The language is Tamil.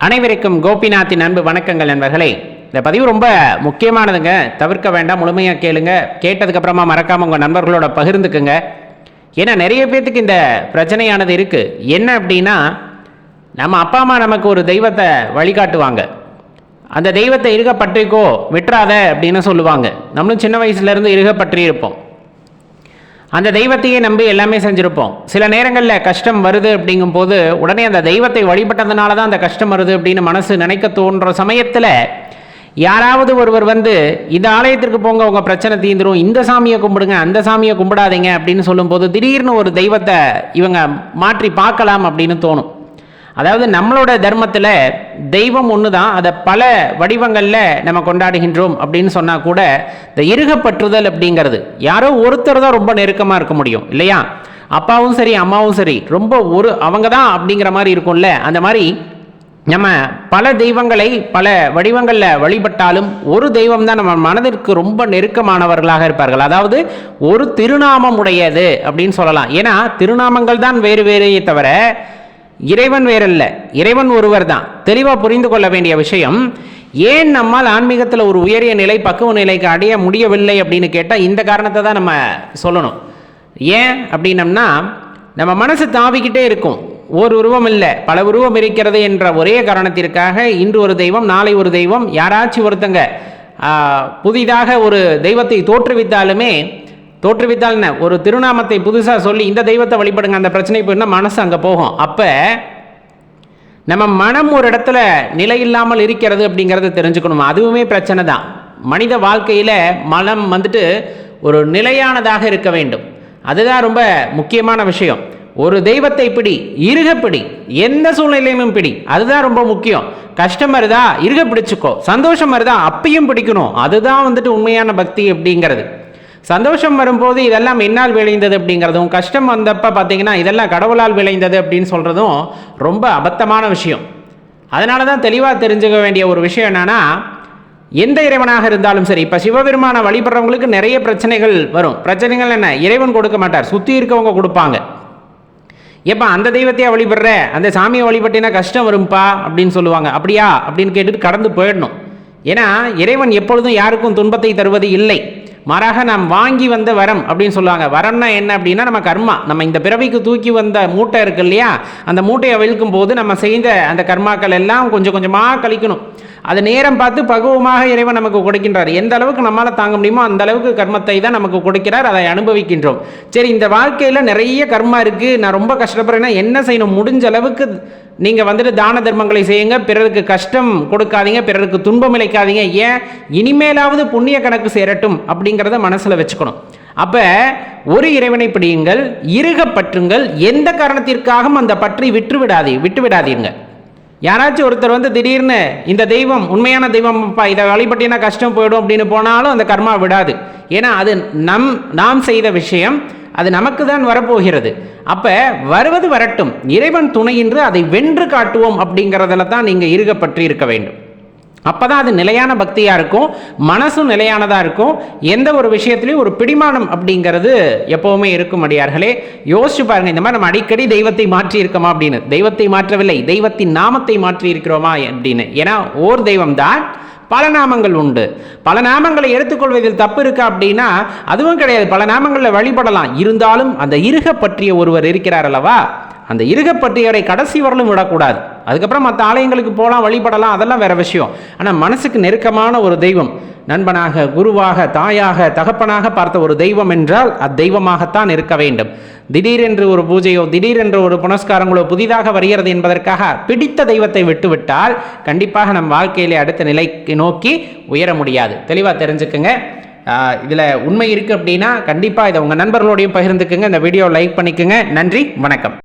அனைவருக்கும் கோபிநாத்தின் அன்பு வணக்கங்கள் நண்பர்களே. இந்த பதிவு ரொம்ப முக்கியமானதுங்க. தவிர்க்க வேண்டாம் முழுமையாக கேளுங்க. கேட்டதுக்கப்புறமா மறக்காமல் உங்கள் நண்பர்களோட பகிர்ந்துக்குங்க. ஏன்னா நிறைய பேர்த்துக்கு இந்த பிரச்சனையானது இருக்குது என்ன அப்படின்னா நம்ம அப்பா அம்மா நமக்கு ஒரு தெய்வத்தை வழிகாட்டுவாங்க. அந்த தெய்வத்தை இருக பற்றிக்கோ விட்டுறாத அப்படின்னு சொல்லுவாங்க. நம்மளும் சின்ன வயசுலேருந்து இருக பற்றி இருப்போம். அந்த தெய்வத்தையே நம்பி எல்லாமே செஞ்சுருப்போம். சில நேரங்களில் கஷ்டம் வருது அப்படிங்கும்போது உடனே அந்த தெய்வத்தை வழிபட்டதுனால தான் அந்த கஷ்டம் வருது அப்படின்னு மனசு நினைக்க தோன்ற சமயத்தில் யாராவது ஒருவர் வந்து இந்த ஆலயத்திற்கு போங்க உங்கள் பிரச்சனை தீந்துரும். இந்த சாமியை கும்பிடுங்க அந்த சாமியை கும்பிடாதீங்க அப்படின்னு சொல்லும்போது திடீர்னு ஒரு தெய்வத்தை இவங்க மாற்றி பார்க்கலாம் அப்படின்னு தோணும். அதாவது நம்மளோட தர்மத்தில் தெய்வம் ஒன்று தான் அதை பல வடிவங்களில் நம்ம கொண்டாடுகின்றோம் அப்படின்னு சொன்னால் கூட இந்த இருகப்பற்றுதல் அப்படிங்கிறது யாரோ ஒருத்தர் தான் ரொம்ப நெருக்கமாக இருக்க முடியும் இல்லையா? அப்பாவும் சரி அம்மாவும் சரி ரொம்ப ஒரு அவங்க தான் அப்படிங்கிற மாதிரி இருக்கும்ல? அந்த மாதிரி நம்ம பல தெய்வங்களை பல வடிவங்களில் வழிபட்டாலும் ஒரு தெய்வம் தான் நம்ம மனதிற்கு ரொம்ப நெருக்கமானவர்களாக இருப்பார்கள். அதாவது ஒரு திருநாமம் உடையது அப்படின்னு சொல்லலாம். ஏன்னா திருநாமங்கள் தான் வேறு வேறையே தவிர இறைவன் வேறல்ல. இறைவன் ஒருவர் தான் தெளிவாக புரிந்து கொள்ள வேண்டிய விஷயம் ஏன் நம்மால் ஆன்மீகத்தில் ஒரு உயரிய நிலை பக்குவ நிலைக்கு அடைய முடியவில்லை அப்படின்னு கேட்டால் இந்த காரணத்தை தான் நம்ம சொல்லணும். ஏன் அப்படின்னம்னா நம்ம மனசு தாவிக்கிட்டே இருக்கும். ஒரு உருவம் இல்லை. பல உருவம் இருக்கிறது என்ற ஒரே காரணத்திற்காக இன்று ஒரு தெய்வம் நாளை ஒரு தெய்வம் யாராச்சும் ஒருத்தங்க புதிதாக ஒரு தெய்வத்தை தோற்றுவித்தாலுமே தோற்றுவித்தால் என்ன? ஒரு திருநாமத்தை புதுசாக சொல்லி இந்த தெய்வத்தை வழிபடுங்க அந்த பிரச்சனை போயின்னா மனசு அங்கே போகும். அப்போ நம்ம மனம் ஒரு இடத்துல நிலை இல்லாமல் இருக்கிறது அப்படிங்கிறத தெரிஞ்சுக்கணும். அதுவுமே பிரச்சனை தான். மனித வாழ்க்கையில் மனம் வந்துட்டு ஒரு நிலையானதாக இருக்க வேண்டும். அதுதான் ரொம்ப முக்கியமான விஷயம். ஒரு தெய்வத்தை பிடி இருக பிடி எந்த சூழ்நிலையிலும் பிடி. அதுதான் ரொம்ப முக்கியம். கஷ்டம் வருதா? இருக பிடிச்சுக்கோ. சந்தோஷம் வருதா? அப்பயும் பிடிக்கணும். அதுதான் வந்துட்டு உண்மையான பக்தி அப்படிங்கிறது. சந்தோஷம் வரும்போது இதெல்லாம் என்னால் விளைந்தது அப்படிங்கிறதும் கஷ்டம் வந்தப்போ பார்த்தீங்கன்னா இதெல்லாம் கடவுளால் விளைந்தது அப்படின்னு சொல்கிறதும் ரொம்ப அபத்தமான விஷயம். அதனால தான் தெளிவாக தெரிஞ்சுக்க வேண்டிய ஒரு விஷயம் என்னன்னா எந்த இறைவனாக இருந்தாலும் சரி இப்போ சிவபெருமானை வழிபடுறவங்களுக்கு நிறைய பிரச்சனைகள் வரும். பிரச்சனைகள் என்ன? இறைவன் கொடுக்க மாட்டார். சுற்றி இருக்கவங்க கொடுப்பாங்க. எப்போ அந்த தெய்வத்தையே வழிபடுற? அந்த சாமியை வழிபட்டினா கஷ்டம் வரும்பா? அப்படின்னு சொல்லுவாங்க. அப்படியா? அப்படின்னு கேட்டுட்டு கடந்து போயிடணும். ஏன்னா இறைவன் எப்பொழுதும் யாருக்கும் துன்பத்தை தருவது இல்லை. மாறாக நாம் வாங்கி வந்த வரம் அப்படின்னு சொல்லுவாங்க. வரம்னா என்ன அப்படின்னா நம்ம கர்மா. நம்ம இந்த பிறவிக்கு தூக்கி வந்த மூட்டை இருக்கு இல்லையா? அந்த மூட்டையை விழுக்கும் போது நம்ம செய்த அந்த கர்மாக்கள் எல்லாம் கொஞ்சம் கொஞ்சமாக கழிக்கணும். அது நேரம் பார்த்து பகுவமாக இறைவன் நமக்கு கொடுக்கின்றார். எந்த அளவுக்கு நம்மளால் தாங்க முடியுமோ அந்த அளவுக்கு கர்மத்தை தான் நமக்கு கொடுக்கிறார் அதை அனுபவிக்கின்றோம். சரி இந்த வாழ்க்கையில் நிறைய கர்மா இருக்குது நான் ரொம்ப கஷ்டப்படுறேன்னா என்ன செய்யணும்? முடிஞ்ச அளவுக்கு நீங்கள் வந்துட்டு தான தர்மங்களை செய்யுங்க. பிறருக்கு கஷ்டம் கொடுக்காதீங்க. பிறருக்கு துன்பம் இழைக்காதீங்க. ஏன்? இனிமேலாவது புண்ணிய கணக்கு சேரட்டும் அப்படிங்கிறத மனசில் வச்சுக்கணும். அப்போ ஒரு இறைவனை பிடியுங்கள் இருக பற்றுங்கள். எந்த காரணத்திற்காகவும் அந்த பற்றி விட்டு விடாதீ விட்டு விடாதீங்க யாராச்சும் ஒருத்தர் வந்து திடீர்னு இந்த தெய்வம் உண்மையான தெய்வம் அப்பா இதை வழிபட்டினா கஷ்டம் போயிடும் அப்படின்னு போனாலும் அந்த கர்மா விடாது. ஏன்னா அது நம் நாம் செய்த விஷயம் அது நமக்கு தான் வரப்போகிறது. அப்போ வருவது வரட்டும். இறைவன் துணையின்று அதை வென்று காட்டுவோம் அப்படிங்கிறதுல தான் நீங்கள் இருகப்பற்றி இருக்க வேண்டும். அப்போ தான் அது நிலையான பக்தியாக இருக்கும் மனசும் நிலையானதாக இருக்கும். எந்த ஒரு விஷயத்துலையும் ஒரு பிடிமானம் அப்படிங்கிறது எப்போவுமே இருக்கும் அடியார்களே. யோசிச்சு பாருங்க இந்த மாதிரி நம்ம அடிக்கடி தெய்வத்தை மாற்றி இருக்கோமா அப்படின்னு. தெய்வத்தை மாற்றவில்லை தெய்வத்தின் நாமத்தை மாற்றி இருக்கிறோமா அப்படின்னு. ஏன்னா ஓர் தெய்வம் தான் பல நாமங்கள் உண்டு. பல நாமங்களை எடுத்துக்கொள்வதில் தப்பு இருக்கா அப்படின்னா அதுவும் கிடையாது. பல நாமங்களில் வழிபடலாம். இருந்தாலும் அந்த இருக பற்றிய ஒருவர் இருக்கிறார் அல்லவா? அந்த இருகப்பட்டியரை கடைசி வரலும் விடக்கூடாது. அதுக்கப்புறம் மற்ற ஆலயங்களுக்கு போகலாம் வழிபடலாம் அதெல்லாம் வேற விஷயம். ஆனால் மனசுக்கு நெருக்கமான ஒரு தெய்வம் நண்பனாக குருவாக தாயாக தகப்பனாக பார்த்த ஒரு தெய்வம் என்றால் அத்தெய்வமாகத்தான் இருக்க வேண்டும். திடீரென்று ஒரு பூஜையோ திடீரென்று ஒரு புனஸ்காரங்களோ புதிதாக வருகிறது என்பதற்காக பிடித்த தெய்வத்தை விட்டுவிட்டால் கண்டிப்பாக நம் வாழ்க்கையிலே அடுத்த நிலைக்கு நோக்கி உயர முடியாது. தெளிவாக தெரிஞ்சுக்குங்க. இதில் உண்மை இருக்குது அப்படின்னா கண்டிப்பாக இதை உங்கள் நண்பர்களோடையும் பகிர்ந்துக்குங்க. இந்த வீடியோ லைக் பண்ணிக்கோங்க. நன்றி வணக்கம்.